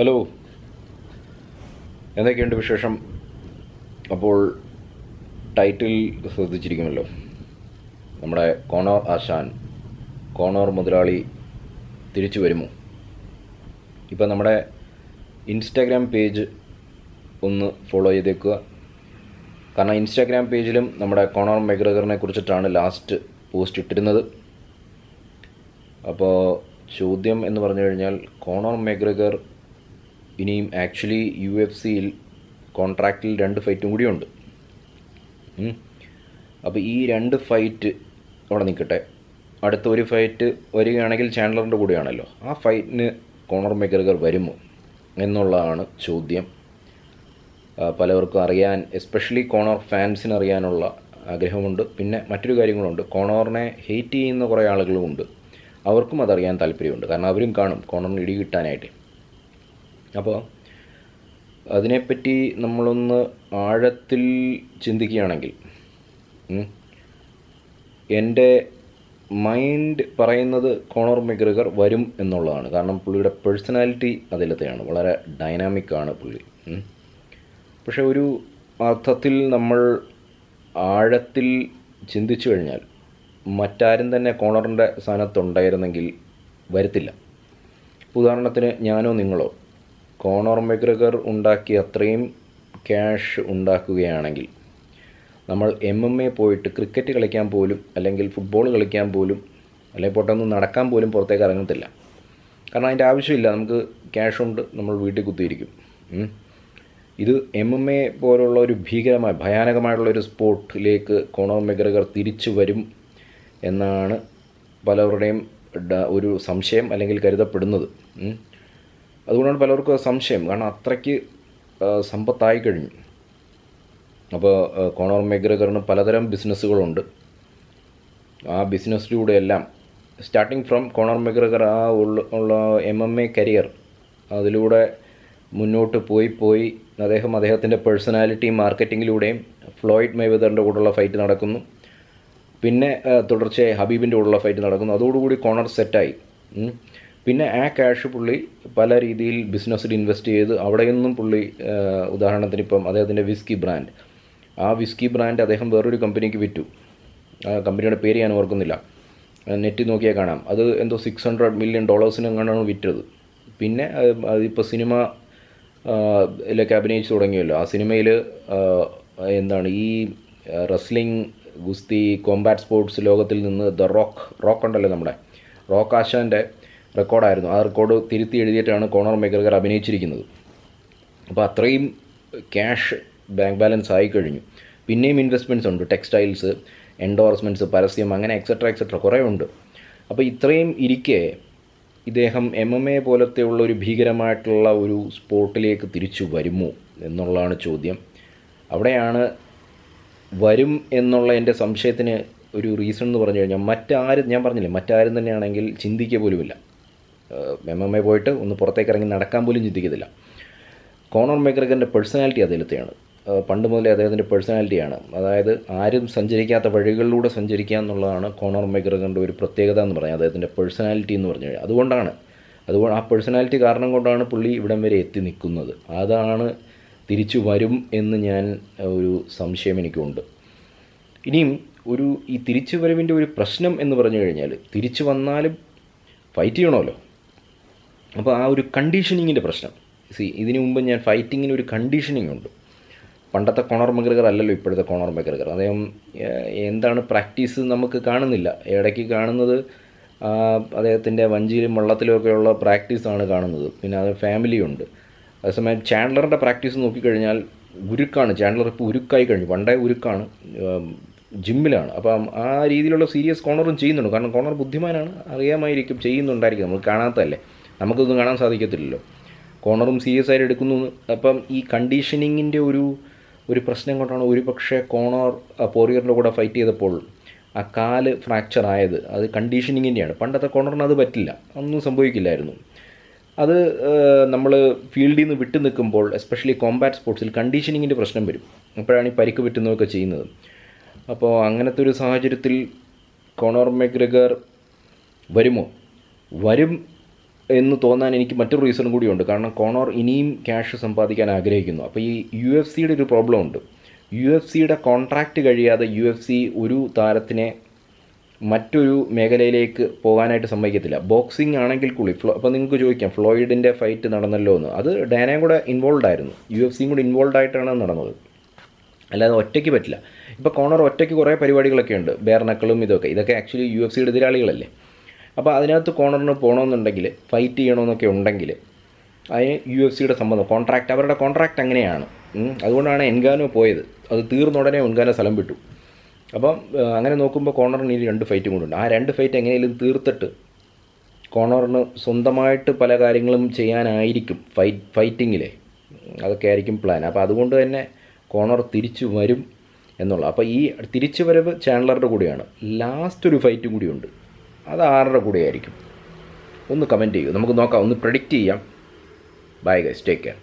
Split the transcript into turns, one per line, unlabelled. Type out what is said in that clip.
Hello. എന്തൊക്കെയുണ്ട് വിശേഷം? അപ്പോൾ ടൈറ്റിൽ ശ്രദ്ധിച്ചിരിക്കുമല്ലോ. നമ്മുടെ കോണോർ ആശാൻ കോണോർ മുതലാളി തിരിച്ചു വരുമോ? ഇപ്പം നമ്മുടെ ഇൻസ്റ്റാഗ്രാം പേജ് ഒന്ന് ഫോളോ ചെയ്തേക്കുക. കാരണം ഇൻസ്റ്റാഗ്രാം പേജിലും നമ്മുടെ കോണോർ മെഗ്രഗറിനെ കുറിച്ചിട്ടാണ് ലാസ്റ്റ് പോസ്റ്റ് ഇട്ടിരുന്നത്. അപ്പോൾ ചോദ്യം എന്ന് പറഞ്ഞു കഴിഞ്ഞാൽ കോണോർ മെഗ്രഗർ ഇനിയും ആക്ച്വലി യു എഫ് സിയിൽ കോൺട്രാക്റ്റിൽ രണ്ട് ഫൈറ്റും കൂടിയുണ്ട്. അപ്പോൾ ഈ രണ്ട് ഫൈറ്റ് അവിടെ നിൽക്കട്ടെ. അടുത്ത ഒരു ഫൈറ്റ് വരികയാണെങ്കിൽ ചാൻഡലറിന്റെ കൂടെയാണല്ലോ. ആ ഫൈറ്റിന് കോണർ മെഗ്രഗർ വരുമോ എന്നുള്ളതാണ് ചോദ്യം. പലവർക്കും അറിയാൻ എസ്പെഷ്യലി കോണർ ഫാൻസിന് അറിയാനുള്ള ആഗ്രഹമുണ്ട്. പിന്നെ മറ്റൊരു കാര്യങ്ങളുണ്ട്. കോണറിനെ ഹെയ്റ്റ് ചെയ്യുന്ന കുറേ ആളുകളുമുണ്ട്. അവർക്കും അതറിയാൻ താല്പര്യമുണ്ട്. കാരണം അവരും കാണും. കോണറിന് ഇടി കിട്ടാനായിട്ട്. അപ്പോൾ അതിനെപ്പറ്റി നമ്മളൊന്ന് ആഴത്തിൽ ചിന്തിക്കുകയാണെങ്കിൽ എന്റെ മൈൻഡ് പറയുന്നത് കോണർ മെഗ്രഗർ വരും എന്നുള്ളതാണ്. കാരണം പുള്ളിയുടെ പേഴ്സണാലിറ്റി അതിലത്തെയാണ്. വളരെ ഡൈനാമിക്കാണ് പുള്ളി പക്ഷേ ഒരു അർത്ഥത്തിൽ നമ്മൾ ആഴത്തിൽ ചിന്തിച്ചു കഴിഞ്ഞാൽ മറ്റാരും തന്നെ കോണറിന്റെ സ്ഥാനത്തുണ്ടായിരുന്നെങ്കിൽ വരത്തില്ല. ഉദാഹരണത്തിന് ഞാനോ നിങ്ങളോ കോണർ മെഗ്രഗർ ഉണ്ടാക്കിയ അത്രയും ക്യാഷ് ഉണ്ടാക്കുകയാണെങ്കിൽ നമ്മൾ എം എം എ പോയിട്ട് ക്രിക്കറ്റ് കളിക്കാൻ പോലും അല്ലെങ്കിൽ ഫുട്ബോൾ കളിക്കാൻ പോലും അല്ലെങ്കിൽ പൊട്ടൊന്ന് നടക്കാൻ പോലും പുറത്തേക്ക് ഇറങ്ങത്തില്ല. കാരണം അതിന്റെ ആവശ്യമില്ല. നമുക്ക് ക്യാഷ് ഉണ്ട്. നമ്മൾ വീട്ടിൽ കുത്തിയിരിക്കും. ഇത് എം എം എ പോലുള്ള ഒരു ഭീകരമായ ഭയാനകമായിട്ടുള്ള ഒരു സ്പോർട്ടിലേക്ക് കോണർ മെഗ്രഗർ തിരിച്ചു വരും എന്നാണ് പലവരുടെയും ഒരു സംശയം അല്ലെങ്കിൽ കരുതപ്പെടുന്നത്. അതുകൊണ്ടാണ് പലർക്കും സംശയം. കാരണം അത്രയ്ക്ക് സമ്പത്തായി കഴിഞ്ഞു. അപ്പോൾ കോണോർ മെഗ്രഗറിന് പലതരം ബിസിനസ്സുകളുണ്ട്. ആ ബിസിനസ്സിലൂടെയെല്ലാം സ്റ്റാർട്ടിങ് ഫ്രം കോണർ മെഗ്രഗർ ആ ഉള്ള എം എം എ കരിയർ അതിലൂടെ മുന്നോട്ട് പോയി പോയി അദ്ദേഹം അദ്ദേഹത്തിന്റെ പേഴ്സണാലിറ്റി മാർക്കറ്റിങ്ങിലൂടെയും ഫ്ലോയിഡ് മെയ്വെതറിന്റെ കൂടെയുള്ള ഫൈറ്റ് നടക്കുന്നു. പിന്നെ തുടർച്ചയായി ഹബീബിന്റെ കൂടെയുള്ള ഫൈറ്റ് നടക്കുന്നു. അതോടുകൂടി കോണർ സെറ്റായി. പിന്നെ ആ ക്യാഷ് പുള്ളി പല രീതിയിൽ ബിസിനസ്സിൽ ഇൻവെസ്റ്റ് ചെയ്ത് അവിടെ നിന്നും പുള്ളി ഉദാഹരണത്തിന് ഇപ്പം അദ്ദേഹത്തിന്റെ വിസ്കി ബ്രാൻഡ് ആ വിസ്കി ബ്രാൻഡ് അദ്ദേഹം വേറൊരു കമ്പനിക്ക് വിറ്റു. ആ കമ്പനിയുടെ പേര് ഞാൻ ഓർക്കുന്നില്ല. നെറ്റിൽ നോക്കിയാൽ കാണാം. അത് എന്തോ സിക്സ് ഹൺഡ്രഡ് മില്യൺ ഡോളേഴ്സിനെങ്ങാണ്ടാണ് വിറ്റത്. പിന്നെ അത് അതിപ്പോൾ സിനിമ ിലൊക്കെ അഭിനയിച്ചു തുടങ്ങിയല്ലോ. ആ സിനിമയിൽ എന്താണ് ഈ റെസ്ലിംഗ് ഗുസ്തി കോമ്പാറ്റ് സ്പോർട്സ് ലോകത്തിൽ നിന്ന് ദ റോക്ക് റോക്ക് ഉണ്ടല്ലോ നമ്മുടെ റോക്ക് ആശാന്റെ റെക്കോർഡായിരുന്നു. ആ റെക്കോർഡ് തിരുത്തി എഴുതിയിട്ടാണ് കോണർ മേഖലകർ അഭിനയിച്ചിരിക്കുന്നത്. അപ്പോൾ അത്രയും ക്യാഷ് ബാങ്ക് ബാലൻസ് ആയി കഴിഞ്ഞു. പിന്നെയും ഇൻവെസ്റ്റ്മെന്റ്സ് ഉണ്ട്. ടെക്സ്റ്റൈൽസ് എൻഡോർസ്മെന്റ്സ് പരസ്യം അങ്ങനെ എക്സെട്ര എക്സെട്ര കുറേ ഉണ്ട്. അപ്പോൾ ഇത്രയും ഇരിക്കെ ഇദ്ദേഹം എം എം എ പോലത്തെയുള്ള ഒരു ഭീകരമായിട്ടുള്ള ഒരു സ്പോർട്ടിലേക്ക് തിരിച്ചു വരുമോ എന്നുള്ളതാണ് ചോദ്യം. അവിടെയാണ് വരും എന്നുള്ള എന്റെ സംശയത്തിന് ഒരു റീസൺ എന്ന് പറഞ്ഞു കഴിഞ്ഞാൽ മറ്റാരും ഞാൻ പറഞ്ഞില്ലേ മറ്റാരും തന്നെയാണെങ്കിൽ ചിന്തിക്കുക പോലുമില്ല. എം എം എ പോയിട്ട് ഒന്ന് പുറത്തേക്ക് ഇറങ്ങി നടക്കാൻ പോലും ചിന്തിക്കത്തില്ല. കോണർ മെഗ്രഗറിന്റെ പേഴ്സണാലിറ്റി അതിലത്തെയാണ് പണ്ട് മുതലേ അദ്ദേഹത്തിന്റെ പേഴ്സണാലിറ്റിയാണ് അതായത് ആരും സഞ്ചരിക്കാത്ത വഴികളിലൂടെ സഞ്ചരിക്കുക എന്നുള്ളതാണ് കോണർ മെഗ്രഗറിന്റെ ഒരു പ്രത്യേകത എന്ന് പറഞ്ഞാൽ അദ്ദേഹത്തിന്റെ പേഴ്സണാലിറ്റി എന്ന് പറഞ്ഞു കഴിഞ്ഞാൽ അതുകൊണ്ടാണ്. അതുകൊണ്ട് ആ പേഴ്സണാലിറ്റി കാരണം കൊണ്ടാണ് പുള്ളി ഇവിടം വരെ എത്തി നിൽക്കുന്നത്. അതാണ് തിരിച്ചു വരും എന്ന് ഞാൻ ഒരു സംശയം എനിക്കുണ്ട്. ഇനിയും ഒരു ഈ തിരിച്ചു വരവിന്റെ ഒരു പ്രശ്നം എന്ന് പറഞ്ഞു കഴിഞ്ഞാൽ തിരിച്ചു വന്നാലും ഫൈറ്റ് ചെയ്യണമല്ലോ. അപ്പോൾ ആ ഒരു കണ്ടീഷനിങ്ങിന്റെ പ്രശ്നം. സി ഇതിനു മുമ്പ് ഞാൻ ഫൈറ്റിങ്ങിന് ഒരു കണ്ടീഷനിങ് ഉണ്ട്. പണ്ടത്തെ കോണർ മെഗ്രഗർ അല്ലല്ലോ ഇപ്പോഴത്തെ കോണർ മെഗ്രഗർ അദ്ദേഹം എന്താണ് പ്രാക്ടീസ് നമുക്ക് കാണുന്നില്ല. ഇടയ്ക്ക് കാണുന്നത് അദ്ദേഹത്തിന്റെ വഞ്ചിയിലും വള്ളത്തിലുമൊക്കെയുള്ള പ്രാക്ടീസാണ് കാണുന്നത്. പിന്നെ അത് ഫാമിലിയുണ്ട് അതേസമയം ചാൻഡലറിന്റെ പ്രാക്ടീസ് നോക്കിക്കഴിഞ്ഞാൽ ഉരുക്കാണ്. ചാൻഡലർ ഇപ്പോൾ ഉരുക്കായി കഴിഞ്ഞു. പണ്ടേ ഉരുക്കാണ്. ജിമ്മിലാണ് അപ്പം ആ രീതിയിലുള്ള സീരിയസ് കോണറും ചെയ്യുന്നുണ്ട്. കാരണം കോണർ ബുദ്ധിമാനാണ്. അറിയാമായിരിക്കും. ചെയ്യുന്നുണ്ടായിരിക്കും. നമ്മൾ കാണാത്തതല്ലേ. നമുക്കൊന്നും കാണാൻ സാധിക്കത്തില്ലല്ലോ. കോണറും സീരിയസ് ആയിട്ട് എടുക്കുന്നു. അപ്പം ഈ കണ്ടീഷനിങ്ങിന്റെ ഒരു ഒരു പ്രശ്നം കൊണ്ടാണ് ഒരു പക്ഷേ കോണർ പോറിയറിന്റെ കൂടെ ഫൈറ്റ് ചെയ്തപ്പോൾ ആ കാൽ ഫ്രാക്ചർ ആയത്. അത് കണ്ടീഷനിങ്ങിന്റെയാണ്. പണ്ടത്തെ കോണറിന് അത് പറ്റില്ല. ഒന്നും സംഭവിക്കില്ലായിരുന്നു. അത് നമ്മൾ ഫീൽഡിൽ നിന്ന് വിട്ടു നിൽക്കുമ്പോൾ എസ്പെഷ്യലി കോമ്പാറ്റ് സ്പോർട്സിൽ കണ്ടീഷനിങ്ങിന്റെ പ്രശ്നം വരും. അപ്പോഴാണ് ഈ പരിക്ക് പറ്റുന്നതൊക്കെ ചെയ്യുന്നത്. അപ്പോൾ അങ്ങനത്തെ ഒരു സാഹചര്യത്തിൽ കോണർ മെഗ്രഗർ വരുമോ? വരും. എന്ന് തോന്നാൻ എനിക്ക് മറ്റൊരു റീസണും കൂടിയുണ്ട്. കാരണം കോണോർ ഇനിയും ക്യാഷ് സമ്പാദിക്കാൻ ആഗ്രഹിക്കുന്നു. അപ്പോൾ ഈ യു എഫ് സിയുടെ ഒരു പ്രോബ്ലം ഉണ്ട്. യു എഫ് സിയുടെ കോൺട്രാക്റ്റ് കഴിയാതെ യു എഫ് സി ഒരു താരത്തിനെ മറ്റൊരു മേഖലയിലേക്ക് പോകാനായിട്ട് സമ്മതിക്കത്തില്ല. ബോക്സിംഗ് ആണെങ്കിൽ കൂടി ഫ്ലോ അപ്പോൾ നിങ്ങൾക്ക് ചോദിക്കാം ഫ്ലോയിഡിന്റെ ഫൈറ്റ് നടന്നല്ലോ എന്ന്. അത് ഡാനയും കൂടെ ഇൻവോൾവ് ആയിരുന്നു. യു എഫ് സിയും കൂടി ഇൻവോൾവ് ആയിട്ടാണ് നടന്നത്. അല്ലാതെ ഒറ്റയ്ക്ക് പറ്റില്ല. ഇപ്പോൾ കോണർ ഒറ്റയ്ക്ക് കുറേ പരിപാടികളൊക്കെ ഉണ്ട്. ബേർനക്കളും ഇതൊക്കെ. ഇതൊക്കെ ആക്ച്വലി യു എഫ് സിയുടെ എതിരാളികളല്ലേ. അപ്പോൾ അതിനകത്ത് കോണറിന് പോകണമെന്നുണ്ടെങ്കിൽ ഫൈറ്റ് ചെയ്യണമെന്നൊക്കെ ഉണ്ടെങ്കിൽ അതിന് യു എഫ് സിയുടെ സംബന്ധം കോൺട്രാക്റ്റ് അവരുടെ കോൺട്രാക്റ്റ് അങ്ങനെയാണ്. അതുകൊണ്ടാണ് എൻഗാനോ പോയത്. അത് തീർന്ന ഉടനെ എൻഗാനോ സ്ഥലം വിട്ടു. അപ്പം അങ്ങനെ നോക്കുമ്പോൾ കോണറിന് ഈ രണ്ട് ഫൈറ്റും കൂടെ ഉണ്ട്. ആ രണ്ട് ഫൈറ്റ് എങ്ങനെയും തീർത്തിട്ട് കോണറിന് സ്വന്തമായിട്ട് പല കാര്യങ്ങളും ചെയ്യാനായിരിക്കും ഫൈറ്റ് ഫൈറ്റിങ്ങിലെ അതൊക്കെ ആയിരിക്കും പ്ലാൻ അപ്പോൾ അതുകൊണ്ട് തന്നെ കോണർ തിരിച്ചു വരും എന്നുള്ള അപ്പോൾ ഈ തിരിച്ചു വരവ് ചാനലറുടെ കൂടെയാണ്. ലാസ്റ്റ് ഒരു ഫൈറ്റും കൂടിയുണ്ട് അത് ആരുടെ കൂടെ ആയിരിക്കും ഒന്ന് കമന്റ് ചെയ്യൂ. നമുക്ക് നോക്കാം ഒന്ന് പ്രഡിക്റ്റ് ചെയ്യാം. Bye guys take care